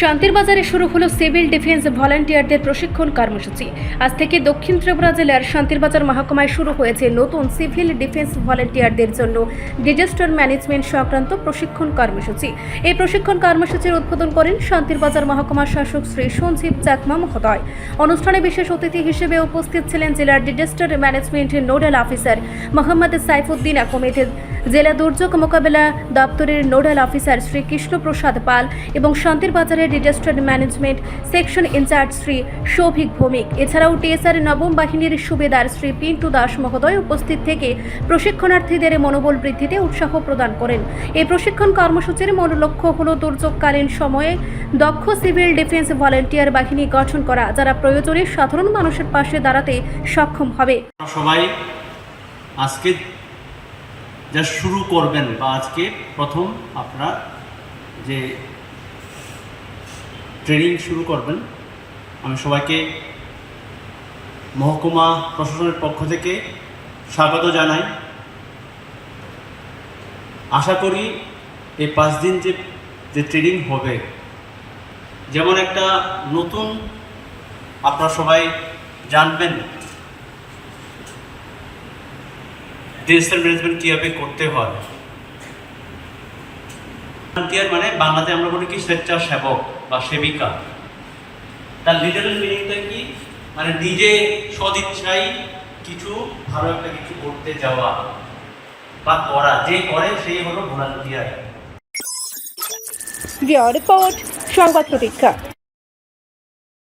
শান্তির বাজারে শুরু হলো সিভিল ডিফেন্স ভলান্টিয়ারদের প্রশিক্ষণ কর্মসূচি। আজ থেকে দক্ষিণ ত্রিপুরা জেলার শান্তিরবাজার মহকুমায় শুরু হয়েছে নতুন সিভিল ডিফেন্স ভলান্টিয়ারদের জন্য ডিজাস্টার ম্যানেজমেন্ট সংক্রান্ত প্রশিক্ষণ কর্মসূচি। এই প্রশিক্ষণ কর্মসূচির উদ্বোধন করেন শান্তিরবাজার মহকুমার শাসক শ্রী সঞ্জীব চাকমা মহোদয়। অনুষ্ঠানে বিশেষ অতিথি হিসেবে উপস্থিত ছিলেন জেলার disaster management nodal officer Mohammad Saifuddin Ahmed. জেলা দুর্যোগ মোকাবেলা দপ্তরের নোডাল অফিসার শ্রী কৃষ্ণপ্রসাদ পাল এবং শান্তির বাজারের disaster management section in charge Shri Souvik Bhowmik. এছাড়াও টিএসআর নবম বাহিনীর সুবেদার শ্রী পিন্টু দাস মহোদয় উপস্থিত থেকে প্রশিক্ষণার্থীদের মনোবল বৃদ্ধিতে উৎসাহ প্রদান করেন। এই প্রশিক্ষণ কর্মসূচির মূল লক্ষ্য হল দুর্যোগকালীন সময়ে দক্ষ সিভিল ডিফেন্স ভলেন্টিয়ার বাহিনী গঠন করা, যারা প্রয়োজনে সাধারণ মানুষের পাশে দাঁড়াতে সক্ষম হবে। সবাই আজকে যা শুরু করবেন বা আজকে প্রথম আপনারা যে ট্রেনিং শুরু করবেন, আমি সবাইকে মহকুমা প্রশাসনের পক্ষ থেকে স্বাগত জানাই। আশা করি এই পাঁচ দিন যে যে ট্রেনিং হবে, যেমন একটা নতুন আপনারা সবাই জানবেন ডিজিটাল ম্যানেজমেন্ট কীভাবে করতে হয়? ভলান্টিয়ার মানে বাংলাতে আমরা বলি কি, স্বেচ্ছাসেবক বা সেবিকা। তার লিটারাল মিনিংটা কি? মানে নিজে সদিচ্ছাই কিছু, ভালো একটা কিছু করতে যাওয়া বা করা। যে করে, সেই হলো ভলান্টিয়ার। রিপোর্ট, সংবাদ প্রতীক্ষা।